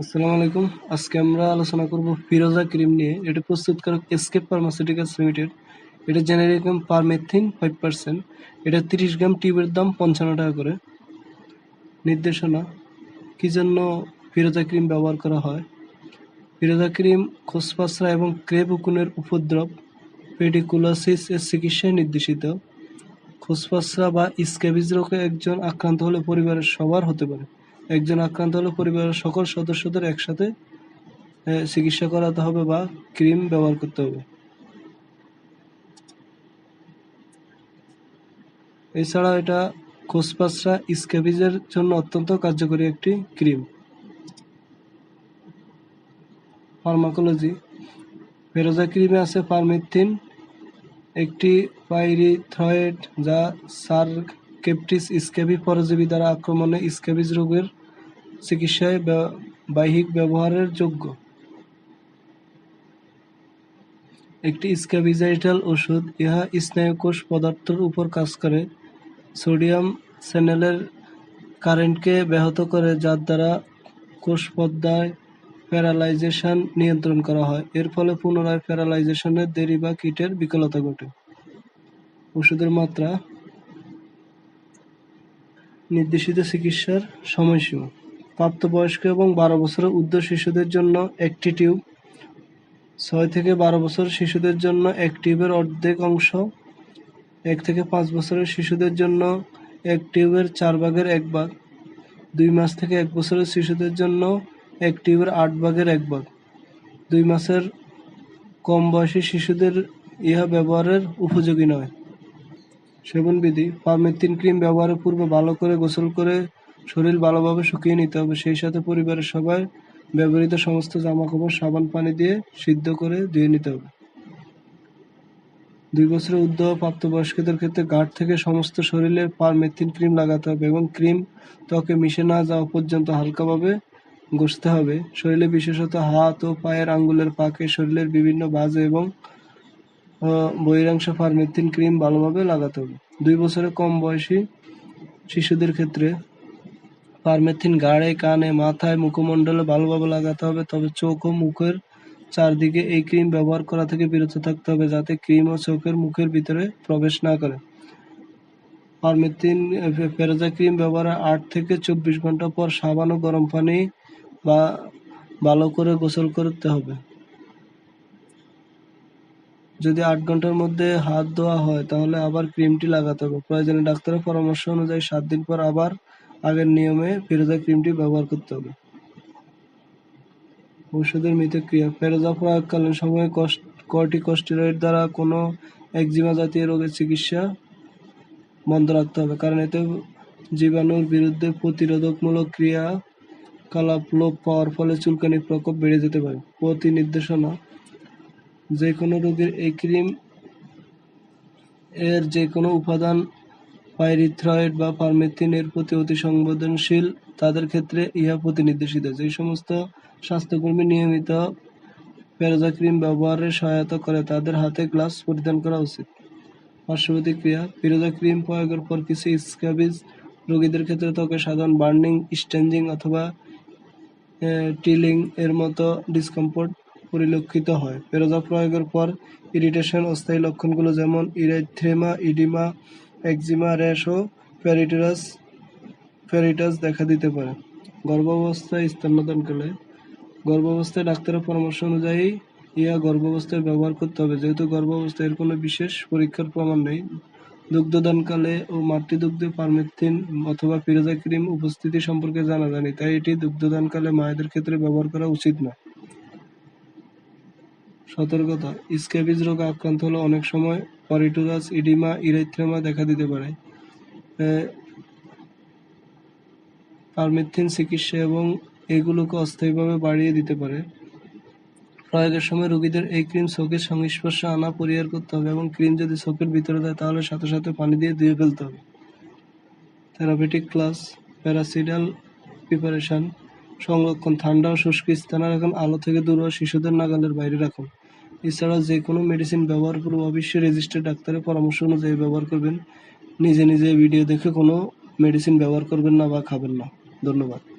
আসসালামু আলাইকুম। আজকে আমরা আলোচনা করব ফিরোজা ক্রিম নিয়ে। এটা প্রস্তুতকারক এসকেপ ফার্মাসিউটিক্যালস লিমিটেড এটা জেনারিক নাম পারমেথিন ফাইভ পার্সেন্ট এটা তিরিশ গ্রাম টিউবের দাম পঞ্চান্ন টাকা করে। নির্দেশনা, কী জন্য ফিরোজা ক্রিম ব্যবহার করা হয়? ফিরোজা ক্রিম, খোসপাসরা এবং ক্রেপ উকুনের উপদ্রব, পেডিকুলাসিস এর চিকিৎসায় নির্দেশিত। খোসপাসরা বা স্ক্যাবিজ রোগে একজন আক্রান্ত হলে পরিবারের সবার হতে পারে। একজন আক্রান্ত হলে পরিবারের সকল সদস্যদের একসাথে চিকিৎসা করাতে হবে বা ক্রিম ব্যবহার করতে হবে। এছাড়া এটা খোসপাসরা স্ক্যাবিজের জন্য অত্যন্ত কার্যকরী একটি ক্রিম। ফার্মাকোলজি। ফেরোজা ক্রিমে আছে পারমেথিন একটি পাইরিথ্রয়েড যা সারকেপটিস স্ক্যাবি পরজীবী দ্বারা আক্রমণে স্ক্যাবিজ রোগের চিকিৎসায় বাহ্যিক ব্যবহারের যোগ্য। একটি স্ক্যাবিজাইটাল ওষুধ, ইহা স্নায়ুকোষ পদার্থের উপর কাজ করে। সোডিয়াম চ্যানেলের কারেন্টকে ব্যাহত করে, যার দ্বারা কোষ পর্দায় প্যারালাইজেশন নিয়ন্ত্রণ করা হয়। এর ফলে পুনরায় প্যারালাইজেশনের দেরি বা কিটের বিকলতা ঘটে। ওষুধের মাত্রা নির্দেশিত চিকিৎসার সময়সীমা। প্রাপ্তবয়স্ক এবং বারো বছরের ঊর্ধ্ব শিশুদের জন্য একটি টিউব। ছয় থেকে বারো বছর শিশুদের জন্য এক টিউবের অর্ধেক অংশ। এক থেকে পাঁচ বছরের শিশুদের জন্য এক টিউবের চার ভাগের এক ভাগ। দুই মাস থেকে এক বছরের শিশুদের জন্য এক টিউবের আট ভাগের এক ভাগ। দুই মাসের কম বয়সী শিশুদের ইহা ব্যবহারের উপযোগী নয়। সেবনবিধি পারমেথিন ক্রিম ব্যবহারের পূর্বে ভালো করে গোসল করে শরীর ভালোভাবে শুকিয়ে নিতে হবে। সেই সাথে পরিবারের সবাই ব্যবহৃত সমস্ত জামাকাপড়, সাবান, পানি দিয়ে সিদ্ধ করে ধুয়ে নিতে হবে। দুই বছরের ঊর্ধ্ব প্রাপ্তবয়স্কদের ক্ষেত্রে গাঢ় থেকে সমস্ত শরীরে পারমেথিন ক্রিম লাগাতে হবে এবং ক্রিম ত্বকে মিশে না যাওয়া পর্যন্ত হালকাভাবে ঘষতে হবে। শরীরে বিশেষত হাত ও পায়ের আঙ্গুলের পাকে শরীরের বিভিন্ন বাজে এবং বহিরাংশ পারমেথিন ক্রিম ভালোভাবে লাগাতে হবে। দুই বছরের কম বয়সী শিশুদের ক্ষেত্রে পারমেথিন গাড়ে কানে মাথায় মুখমণ্ডলে ভালোভাবে লাগাতে হবে, তবে চোখ ও মুখের চারদিকে এই ক্রিম ব্যবহার করা থেকে বিরত থাকতে হবে যাতে ক্রিম ও চোখের মুখের ভিতরে প্রবেশ না করে। পারমেথিন ফেরোজা ক্রিম ব্যবহারের আট থেকে চব্বিশ ঘণ্টা পর সাবান ও গরম পানি বা ভালো করে গোসল করতে হবে। যদি আট ঘণ্টার মধ্যে হাত ধোয়া হয়, তাহলে আবার ক্রিমটি লাগাতে হবে। প্রয়োজনে ডাক্তারের পরামর্শ অনুযায়ী সাত দিন পর আবার আগের নিয়মে ফেরোজা ক্রিমটি ব্যবহার করতে হবে। ঔষধের মিতক্রিয়া। ফেরোজা প্রয়োগকালীন সময়ে কর্টিকস্টেরয়েড দ্বারা কোনো একজিমা জাতীয় রোগের চিকিৎসা বন্ধ রাখতে হবে, কারণ এতে জীবাণুর বিরুদ্ধে প্রতিরোধকমূলক ক্রিয়া কলাপ লোপ পাওয়ার ফলে চুলকানির প্রকোপ বেড়ে যেতে পারে। প্রতি নির্দেশনা যে কোনো রোগের এই ক্রিম এর যে কোনো উপাদান পাইরিথ্রয়েড বা পারমেথিন প্রতি অতি সংবেদনশীল, তাদের ক্ষেত্রে ইহা প্রতি নির্দেশিত যে সমস্ত স্বাস্থ্যকর্মী নিয়মিত পেরোজা ক্রিম ব্যবহারে সহায়তা করে, তাদের হাতে গ্লাস পরিধান করা উচিত। পার্শ্ব প্রতিক্রিয়া ফিরোজা ক্রিম প্রয়োগের পর কিছু স্ক্যাবিজ রোগীদের ক্ষেত্রে ত্বকে সাধারণ বার্নিং স্টেঞ্জিং অথবা টিলিং এর মতো ডিসকমফোর্ট পরিলক্ষিত হয়। পেরোজা প্রয়োগের পর ইরিটেশন অস্থায়ী লক্ষণগুলো যেমন ইরেথ্রেমা, ইডিমা একজিমা র্যাশ ও প্যারিটাস প্যারিটাস দেখা দিতে পারে। গর্ভাবস্থায় স্তন্যদানকালে গর্ভাবস্থায় ডাক্তারের পরামর্শ অনুযায়ী ইয়া গর্ভাবস্থায় ব্যবহার করতে হবে। যেহেতু গর্ভাবস্থায় এর কোনো বিশেষ পরীক্ষার প্রমাণ নেই, দুগ্ধদানকালে ও মাতৃদুগ্ধে পারমেথিন অথবা ফিরোজা ক্রিম উপস্থিতি সম্পর্কে জানা জানি তাই এটি দুগ্ধদানকালে মায়েদের ক্ষেত্রে ব্যবহার করা উচিত নয় সতর্কতা স্ক্যাবিজ রোগে আক্রান্ত হলে অনেক সময় পরিটুরাস ইডিমা ইরেথ্রেমা দেখা দিতে পারে। পারমেথিন চিকিৎসা এবং এগুলোকে অস্থায়ীভাবে বাড়িয়ে দিতে পারে। প্রয়োগের সময় রোগীদের এই ক্রিম চোখের সংস্পর্শে আনা, পরিহার করতে হবে এবং ক্রিম যদি চোখের ভিতরে দেয় তাহলে সাথে সাথে পানি দিয়ে ধুয়ে ফেলতে হবে। থেরাপিটিক ক্লাস প্যারাসিডাল প্রিপারেশন সংরক্ষণ ঠান্ডা ও শুষ্ক স্থানে রাখুন, আলো থেকে দূর ও শিশুদের নাগালের বাইরে রাখুন। এছাড়া যে কোনো মেডিসিন ব্যবহার করব অবশ্যই রেজিস্টার্ড ডাক্তারের পরামর্শ অনুযায়ী ব্যবহার করবেন। নিজে নিজে ভিডিও দেখে কোনো মেডিসিন ব্যবহার করবেন না বা খাবেন না। ধন্যবাদ।